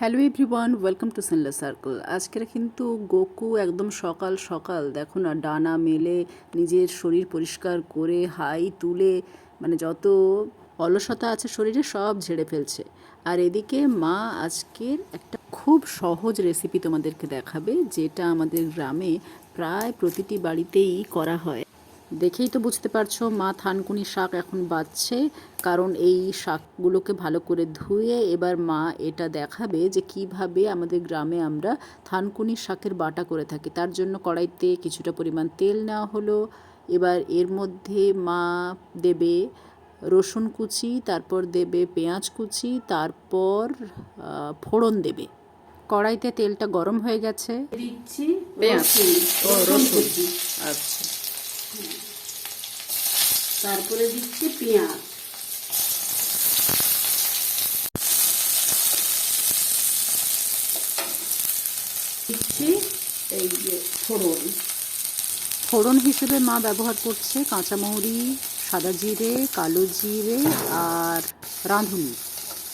Hello everyone, welcome to সিনলা circle. আজকের কিন্তু গোকু একদম সকাল সকাল, দেখো না, ডানা মেলে, নিজের শরীর পরিষ্কার করে, হাই তুলে মানে যত অলসতা আছে শরীরে সব ঝেড়ে ফেলছে। আর এদিকে মা আজকের একটা খুব সহজ রেসিপি তোমাদেরকে দেখাবে, যেটা আমাদের গ্রামে প্রায় প্রতিটি বাড়িতেই করা হয়। দেখেই তো বুঝতে পারছ মা থানকুনি শাক এখন বাচ্ছে কারণ এই শাকগুলোকে ভালো করে ধুয়ে এবার মা এটা দেখাবে যে কীভাবে আমাদের গ্রামে আমরা থানকুনি শাকের বাটা করে থাকি। তার জন্য কড়াইতে কিছুটা পরিমাণ তেল নেওয়া হলো। এবার এর মধ্যে মা দেবে রসুন কুচি তারপর দেবে পেঁয়াজ কুচি তারপর ফোড়ন দেবে। কড়াইতে তেলটা গরম হয়ে গেছে। দিচ্ছি পেঁয়াজ রসুন কুচি। আচ্ছা। তারপরে দিচ্ছি পেঁয়াজ। দিচ্ছি এই যে ফোড়ন। ফোড়ন হিসেবে মা ব্যবহার করছে কাঁচামৌরি সাদা জিরে কালো জিরে আর রাঁধুনি।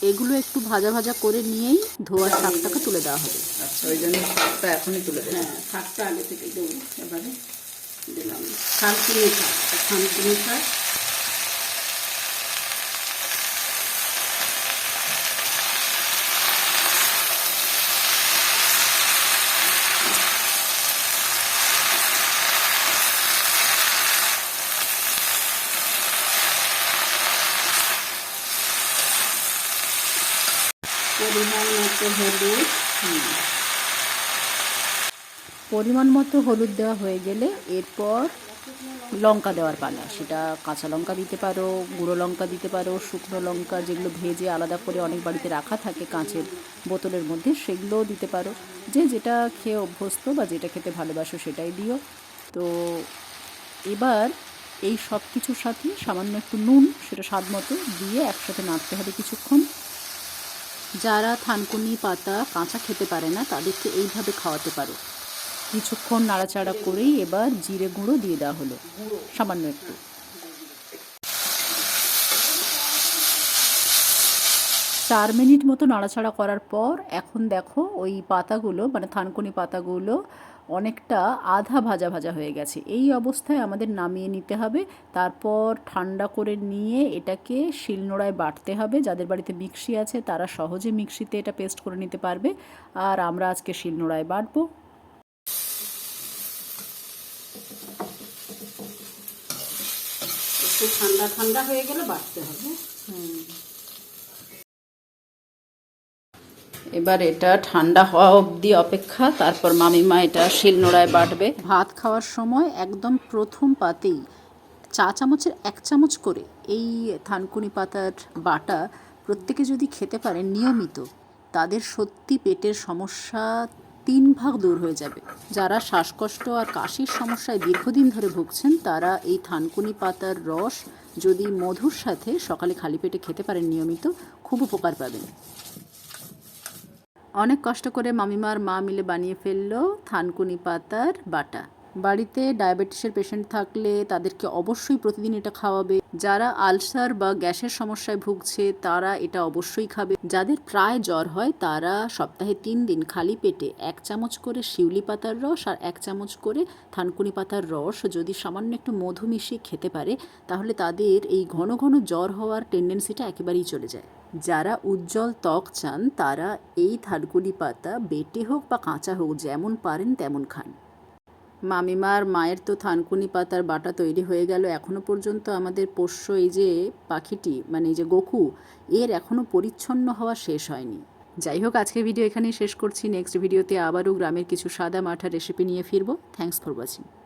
এগুলো একটু ভাজা ভাজা করে নিয়েই ধোয়া শাকটাকে তুলে দেওয়া হবে। আচ্ছা ওই জন্য শাকটা এখনই তুলে দেবে। হ্যাঁ শাকটা আগে থেকে দেবো এবারে দিলাম। পরিমাণ মতো হলুদ পরিমাণ মতো হলুদ দেওয়া হয়ে গেলে এরপর লঙ্কা দেওয়ার পালা। সেটা কাঁচা লঙ্কা দিতে পারো, গুঁড়ো লঙ্কা দিতে পারো, শুকনো লঙ্কা যেগুলো ভেজে আলাদা করে অনেক বাড়িতে রাখা থাকে কাঁচের বোতলের মধ্যে, সেগুলোও দিতে পারো। যে যেটা খেয়ে অভ্যস্ত বা যেটা খেতে ভালোবাসো সেটাই দিও। তো এবার এই সব কিছুর সাথে সামান্য একটু নুন, সেটা স্বাদ মতো দিয়ে একসাথে নাড়তে হবে কিছুক্ষণ। যারা থানকুনি পাতা কাঁচা খেতে পারে না, তাদেরকে এইভাবে খাওয়াতে পারো। কিছুক্ষণ নাড়াচাড়া করেই এবার জিরে গুঁড়ো দিয়ে দেওয়া হলো। সামান্য একটু। চার মিনিট মতো নাড়াচাড়া করার পর এখন দেখো ওই পাতাগুলো মানে থানকুনি পাতাগুলো অনেকটা আধা ভাজা ভাজা হয়ে গেছে। এই অবস্থায় আমাদের নামিয়ে নিতে হবে। তারপর ঠান্ডা করে নিয়ে এটাকে শিলনোড়ায় বাটতে হবে। যাদের বাড়িতে মিক্সি আছে তারা সহজে মিক্সিতে এটা পেস্ট করে নিতে পারবে। আর আমরা আজকে শিলনোড়ায় বাটবো। একটু ঠান্ডা ঠান্ডা হয়ে গেলে বাটতে হবে। এবার এটা ঠান্ডা হওয়া অবধি অপেক্ষা তারপর মামিমা এটা শিলনোড়ায় বাটবে। ভাত খাওয়ার সময় একদম প্রথম পাতেই চা চামচের এক চামচ করে এই থানকুনি পাতার বাটা প্রত্যেকে যদি খেতে পারে নিয়মিত তাদের সত্যি পেটের সমস্যা তিন ভাগ দূর হয়ে যাবে। যারা শ্বাসকষ্ট আর কাশির সমস্যায় দীর্ঘদিন ধরে ভুগছেন, তারা এই থানকুনি পাতার রস যদি মধুর সাথে সকালে খালি পেটে খেতে পারেন নিয়মিত, খুব উপকার পাবেন। অনেক কষ্ট করে মামিমার মা মিলে বানিয়ে ফেলল থানকুনি পাতার বাটা। বাড়িতে ডায়াবেটিসের পেশেন্ট থাকলে তাদেরকে অবশ্যই প্রতিদিন এটা খাওয়াবে। যারা আলসার বা গ্যাসের সমস্যায় ভুগছে, তারা এটা অবশ্যই খাবে। যাদের প্রায় জ্বর হয়, তারা সপ্তাহে তিন দিন খালি পেটে এক চামচ করে শিউলি পাতার রস আর এক চামচ করে থানকুনি পাতার রস যদি সামান্য একটু মধু মিশিয়ে খেতে পারে, তাহলে তাদের এই ঘন ঘন জ্বর হওয়ার টেন্ডেন্সিটা একেবারেই চলে যায়। যারা উজ্জ্বল ত্বক চান, তারা এই থানকুনি পাতা বেটে হোক বা কাঁচা হোক, যেমন পারেন তেমন খান। মামিমার মায়ের তো থানকুনি পাতার বাটা তৈরি হয়ে গেল। এখনও পর্যন্ত আমাদের পোষ্য এই যে পাখিটি মানে এই যে গোকু, এর এখনও পরিচ্ছন্ন হওয়া শেষ হয়নি। যাই হোক, আজকে ভিডিও এখানেই শেষ করছি। নেক্সট ভিডিওতে আবারও গ্রামের কিছু সাদা মাঠা রেসিপি নিয়ে ফিরবো। Thanks for watching